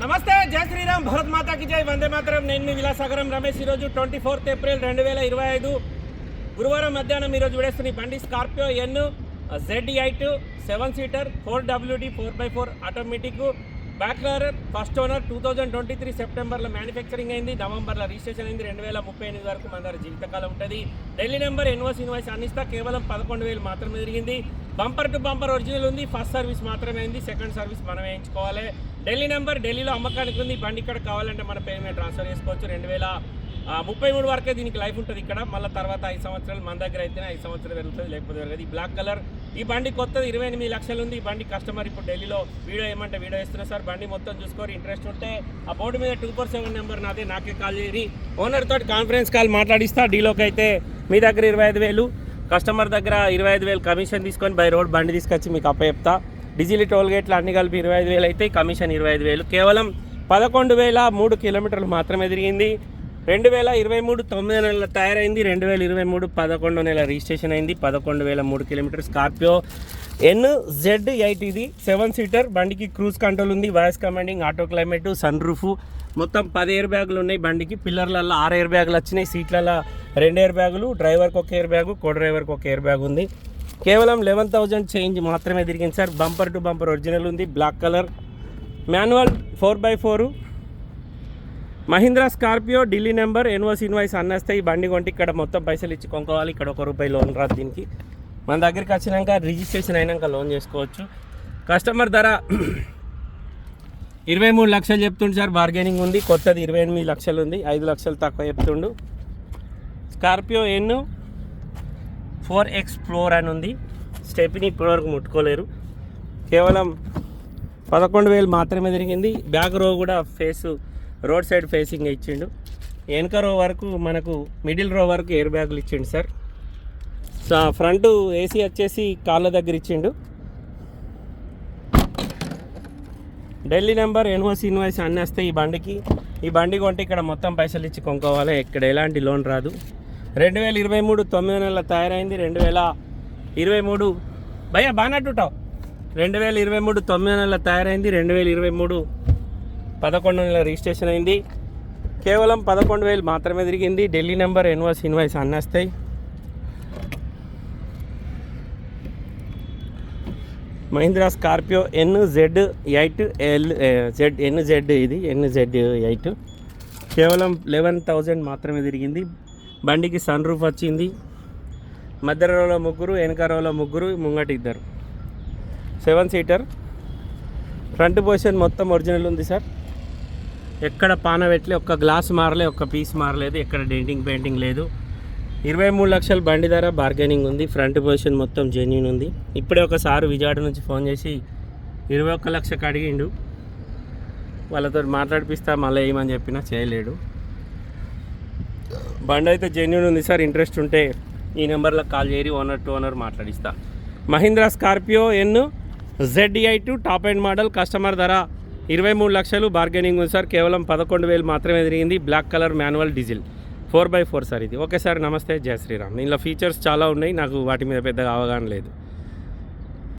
నమస్తే జై శ్రీరామ్ భరత్ మాతాకి జై. వందే మాతరం. నేను మీ విలాసాగరం రమేష్. ఈరోజు ట్వంటీ ఫోర్త్ ఏప్రిల్ రెండు వేల ఇరవై ఐదు. గురువారం మధ్యాహ్నం ఈరోజు విడేస్తున్న బండి Scorpio N Z eight seven seater four WD four by four automatic. బ్యాక్లర్ first owner two thousand twenty three సెప్టెంబర్లో మ్యానుఫ్యాక్చరింగ్ అయింది. నవంబర్లో రిజిస్ట్రేషన్ అయింది. రెండు వేల ముప్పై ఎనిమిది వరకు మన దగ్గర జీవితకాలం ఉంటుంది. ఢిల్లీ నెంబర్ ఎన్ఓస్ ఇన్వాయిస్ అన్నిస్తా. కేవలం పదకొండు వేలు మాత్రమే జరిగింది బంపర్ టు బంపర్ ఒరిజినల్ ఉంది. ఫస్ట్ సర్వీస్ మాత్రమే ఉంది. సెకండ్ సర్వీస్ మనం వేయించుకోవాలి ఢిల్లీ నెంబర్ ఢిల్లీలో అమ్మకానికి ఉంది. బండి ఇక్కడ కావాలంటే మన పేరు మీద ట్రాన్స్ఫర్ చేసుకోవచ్చు. రెండు వేల ముప్పై మూడు వరకే దీనికి లైఫ్ ఉంటుంది ఇక్కడ. మళ్ళీ తర్వాత ఐదు సంవత్సరాలు మన దగ్గర అయితేనే ఐదు సంవత్సరాలు పెరుగుతుంది లేకపోతే పెరగదు. ఈ బ్లాక్ కలర్ ఈ బండి కొత్తది. ఇరవై ఎనిమిది లక్షలు ఉంది. ఈ బండి కస్టమర్ ఇప్పుడు ఢిల్లీలో వీడియో ఏమంటే వీడియో ఇస్తున్నా సార్. బండి మొత్తం చూసుకోరు. ఇంట్రెస్ట్ ఉంటే ఆ బోర్డు మీద టూ ఫోర్ సెవెన్ నెంబర్ నాదే. నాకే కాల్ చేయండి. ఓనర్ తోటి కాన్ఫరెన్స్ కాల్ మాట్లాడిస్తా. డీలోకి అయితే మీ దగ్గర ఇరవై ఐదు వేలు. కస్టమర్ దగ్గర ఇరవై ఐదు వేలు కమిషన్ తీసుకొని బై రోడ్ బండి తీసుకొచ్చి మీకు అప్ప చెప్తా డీజిల్ టోల్ గేట్లు అన్ని కలిపి ఇరవై ఐదు వేలు అయితే కమిషన్ ఇరవై ఐదు వేలు. కేవలం పదకొండు వేల మూడు కిలోమీటర్లు మాత్రమే తిరిగింది. రెండు వేల ఇరవై మూడు తొమ్మిది నెలల తయారైంది. రెండు వేల ఇరవై మూడు పదకొండు నెల రిజిస్ట్రేషన్ అయింది. పదకొండు వేల మూడు kilometre Scorpio. N Z eight ఇది సెవెన్ సీటర్. బండికి క్రూజ్ కంట్రోల్ ఉంది. Voice commanding auto climate sunroof. మొత్తం పది ఎయిర్ బ్యాగులు ఉన్నాయి బండికి. పిల్లర్లలో ఆరు ఎయిర్ బ్యాగులు వచ్చినాయి. సీట్లలో రెండు ఎయిర్ బ్యాగులు డ్రైవర్కి ఒక ఎయిర్ బ్యాగు కో డ్రైవర్కి ఒక ఎయిర్ బ్యాగ్ ఉంది. కేవలం లెవెన్ థౌజండ్ చేంజ్ మాత్రమే తిరిగింది sir. Bumper to bumper original ఉంది black colour manual four by four Mahindra Scorpio Delhi number NOC invoice అన్నేస్తే ఈ బండి కొంటే ఇక్కడ మొత్తం పైసలు ఇచ్చి కొనుక్కోవాలి. ఇక్కడ ఒక రూపాయి లోన్ రాదు దీనికి. మన దగ్గరికి వచ్చినాక రిజిస్ట్రేషన్ అయినాక లోన్ చేసుకోవచ్చు. కస్టమర్ ధర ఇరవై మూడు లక్షలు చెప్తుండు సార్. బార్గెనింగ్ ఉంది. కొత్తది ఇరవై ఎనిమిది లక్షలు ఉంది. ఐదు లక్షలు తక్కువ చెప్తుండు. Scorpio N four X floor అని ఉంది. స్టెప్ని ఇప్పటివరకు ముట్టుకోలేరు. కేవలం పదకొండు వేలు మాత్రమే తిరిగింది. బ్యాక్ రో కూడా ఫేస్ రోడ్ సైడ్ ఫేసింగ్ ఇచ్చిండు. వెనక రో వరకు మనకు మిడిల్ రో వరకు ఎయిర్ బ్యాగులు ఇచ్చిండు సార్. సో ఫ్రంట్ ఏసీ వచ్చేసి కాళ్ళ దగ్గర ఇచ్చిండు. ఢిల్లీ నెంబర్ ఎన్ఓసి ఇన్వాయిస్ అన్నీ వస్తాయి ఈ బండికి. ఈ బండి కొంటే ఇక్కడ మొత్తం పైసలు ఇచ్చి కొనుక్కోవాలి. ఇక్కడ ఎలాంటి లోన్ రాదు. రెండు వేల ఇరవై మూడు తొమ్మిది నెలల తయారైంది. రెండు వేల ఇరవై మూడు. భయ్యా బాగానట్టుంటావు రెండు వేల ఇరవై మూడు తొమ్మిది నెలల తయారైంది. రెండు వేల ఇరవై మూడు పదకొండు నెలల రిజిస్ట్రేషన్ అయింది. కేవలం పదకొండు వేలు మాత్రమే తిరిగింది. Delhi number NOC invoice అన్నేస్తాయి Mahindra Scorpio N Z eight L Z N Z ఇది ఎన్ జెడ్ ఎయిట్. కేవలం లెవెన్ థౌజండ్ మాత్రమే తిరిగింది. బండికి సన్ రూఫ్ వచ్చింది. మధ్య రోలో ముగ్గురు వెనక రోలో ముగ్గురు ముంగట ఇద్దరు. Seven seater. ఫ్రంట్ పొజిషన్ మొత్తం ఒరిజినల్ ఉంది సార్. ఎక్కడ పాన పెట్టలే ఒక్క గ్లాస్ మారలే ఒక్క పీస్ మారలేదు ఎక్కడ డెంటింగ్ పెయింటింగ్ లేదు. ఇరవై మూడు లక్షల బండి ధర బార్గెనింగ్ ఉంది ఫ్రంట్ పొజిషన్ మొత్తం జెన్యున్ ఉంది. ఇప్పుడే ఒకసారి విజయవాడ నుంచి ఫోన్ చేసి ఇరవై ఒక్క లక్షకు అడిగిండు వాళ్ళతో మాట్లాడిపిస్తా మళ్ళీ ఏమని చెప్పినా చేయలేడు. బండి అయితే జెన్యున్ ఉంది సార్. ఇంట్రెస్ట్ ఉంటే ఈ నెంబర్లో కాల్ చేయరి owner to owner మాట్లాడిస్తా. Mahindra Scorpio N ZEI two top end model customer ధర ఇరవై మూడు లక్షలు. బార్గెనింగ్ ఉంది సార్. కేవలం పదకొండు వేలు మాత్రమే తిరిగింది. Black colour manual diesel four by four sir ఇది. Okay sir. నమస్తే. జయ శ్రీరామ్. దీనిలో ఫీచర్స్ చాలా ఉన్నాయి. నాకు వాటి మీద పెద్దగా అవగాహన లేదు.